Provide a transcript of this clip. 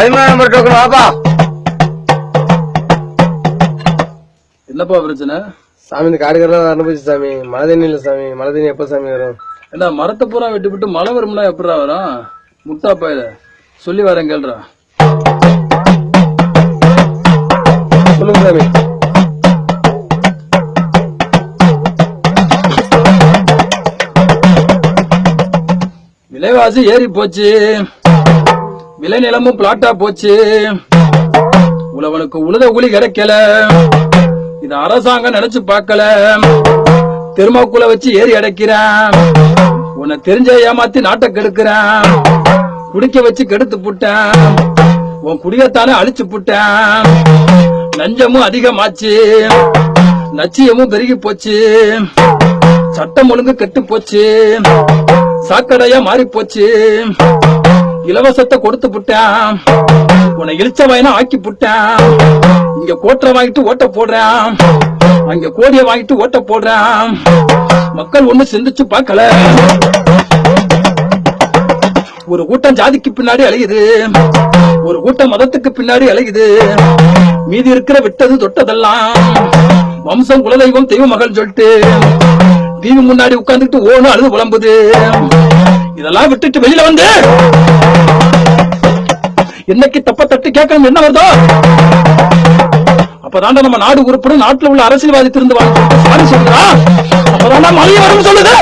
பதிமூணு number token வாப்பா. என்னப்பா பிரச்சனை? சாமி இந்த காடுகள்லாம் அனுபவிச்சு சாமி. மழை தண்ணி இல்ல சாமி. மழை தண்ணி எப்ப சாமி வரும்? என்ன மரத்தை பூரா வெட்டி விட்டு மழை வரும்னா எப்படா வரும்? முட்டா பயில சொல்லி வரேன் கேள்றா சொல்லுங்க சாமி. விலைவாசி ஏறி போச்சு. விளைநிலமும் பிளாட்டா போச்சு. உழவனுக்கு உழுத கூலி கிடைக்கல. இது அரசாங்கம் நினைச்சு பார்க்கல. திருமக்குள்ள வச்சு ஏறி அடைக்கிறான். உன்னை தெரிஞ்ச ஏமாத்தி நாட்டை கெடுக்கிறான். குடிக்க வச்சு கெடுத்து புட்டான். உன் குடியத்தானே அழிச்சு புட்டான். லஞ்சமும் அதிகமாச்சு. லட்சியமும் பெருகி போச்சு. சட்டம் ஒழுங்கு கெட்டு போச்சு. சாக்கடையா மாறி போச்சு இலவசத்தை கொடுத்து புட்டேன். உன்னை இழிச்ச வயனா ஆக்கி புட்டேன். இங்க கோட்டை வாங்கிட்டு ஓட்ட போடுறான். அங்க கோடிய வாங்கிட்டு ஓட்ட போடுறான். மக்கள் ஒண்ணு சிந்திச்சு பார்க்கல. ஒரு கூட்டம் ஜாதிக்கு பின்னாடி அலையுது. ஒரு கூட்டம் மதத்துக்கு பின்னாடி அலையுது. மீதி இருக்கிற விட்டது தொட்டதெல்லாம். வம்சம் குலதெய்வம் தெய்வ மகள் சொல்லிட்டு டிவி முன்னாடி உட்கார்ந்துட்டு ஓனும் அழுது புலம்புது. இதெல்லாம் விட்டுட்டு வெளியில வந்து. என்னைக்கு தப்ப தட்டு கேட்கணும் என்ன வருதோ? அப்பதான்டா நம்ம நாடு உருப்படும் நாட்டுல உள்ள அரசியல்வாதி திருந்து வாழ்ந்து சாரி சொல்றா அப்பதான்டா மழைய வரும் சொல்லுது.